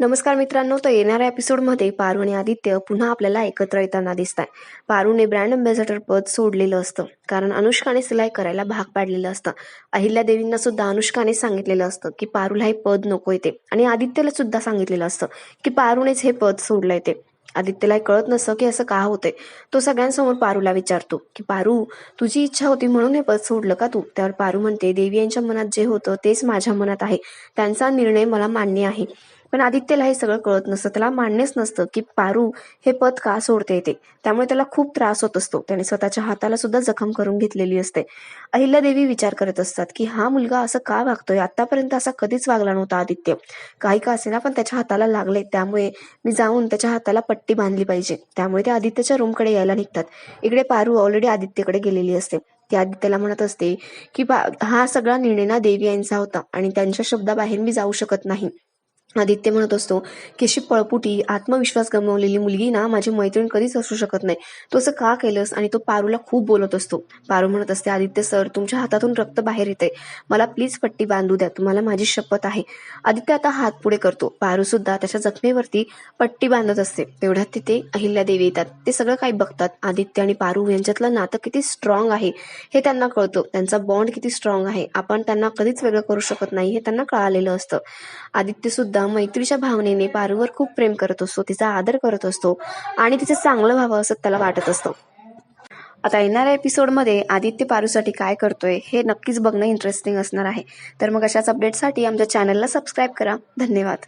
नमस्कार मित्रांनो तर येणाऱ्या एपिसोडमध्ये पारू आणि आदित्य पुन्हा आपल्याला एकत्र येताना दिसत आहे पारूने ब्रँड अम्बॅसेडर पद सोडलेलं असतं. कारण अनुष्काने सिलाई करायला भाग पाडलेलं असतं. अहिल्या देवींना सुद्धा अनुष्काने सांगितलेलं असतं की पारूला हे पद नको येते. आणि आदित्यला सुद्धा सांगितलेलं असतं की पारूनेच हे पद सोडलं येते आदित्यला हे कळत नसतं की असं का होतंय. तो सगळ्यांसमोर पारूला विचारतो की पारू तुझी इच्छा होती म्हणून हे पद सोडलं का तू? त्यावर पारू म्हणते देवी यांच्या मनात जे होतं तेच माझ्या मनात आहे. त्यांचा निर्णय मला मान्य आहे. पण आदित्यला हे सगळं कळत नसतं. त्याला मान्यच नसतं की पारू हे पद का सोडते येते त्यामुळे त्याला खूप त्रास होत असतो. त्याने स्वतःच्या हाताला सुद्धा जखम करून घेतलेली असते. अहिल्यादेवी विचार करत असतात की हा मुलगा असं का वागतोय? आतापर्यंत असा कधीच वागला नव्हता आदित्य. काही का असेना पण त्याच्या हाताला लागले. त्यामुळे मी जाऊन त्याच्या हाताला पट्टी बांधली पाहिजे. त्यामुळे ते आदित्यच्या रूमकडे यायला निघतात. इकडे पारू ऑलरेडी आदित्यकडे गेलेली असते. ती आदित्यला म्हणत असते की हा सगळा निर्णय ना देवी यांचा होता आणि त्यांच्या शब्दाबाहेर मी जाऊ शकत नाही. आदित्य म्हणत असतो की अशी पळपुटी आत्मविश्वास गमावलेली मुलगी ना माझी मैत्रीण कधीच असू शकत नाही. तो असं का केलंस? आणि तो पारूला खूप बोलत असतो. पारू म्हणत असते आदित्य सर तुमच्या हातातून रक्त बाहेर येते मला प्लीज पट्टी बांधू द्या. तुम्हाला माझी शपथ आहे. आदित्य आता हात पुढे करतो. पारू सुद्धा त्याच्या जखमेवरती पट्टी बांधत असते. तेवढ्यात तिथे अहिल्या देवी येतात. ते सगळं काही बघतात. आदित्य आणि पारू यांच्यातलं नातं किती स्ट्रॉंग आहे हे त्यांना कळतं. त्यांचा बॉन्ड किती स्ट्रॉंग आहे आपण त्यांना कधीच वेगळं करू शकत नाही हे त्यांना कळालेलं असतं. आदित्य सुद्धा मैत्रीच्या भावनेने पारूवर खूप प्रेम करत असतो तिचा आदर करत असतो आणि तिचं चांगलं व्हावं असं त्याला वाटत असतं. आता येणाऱ्या एपिसोडमध्ये आदित्य पारूसाठी काय करतोय हे नक्कीच बघणं इंटरेस्टिंग असणार आहे. तर मग अशाच अपडेटसाठी आमच्या चॅनलला सबस्क्राईब करा. धन्यवाद.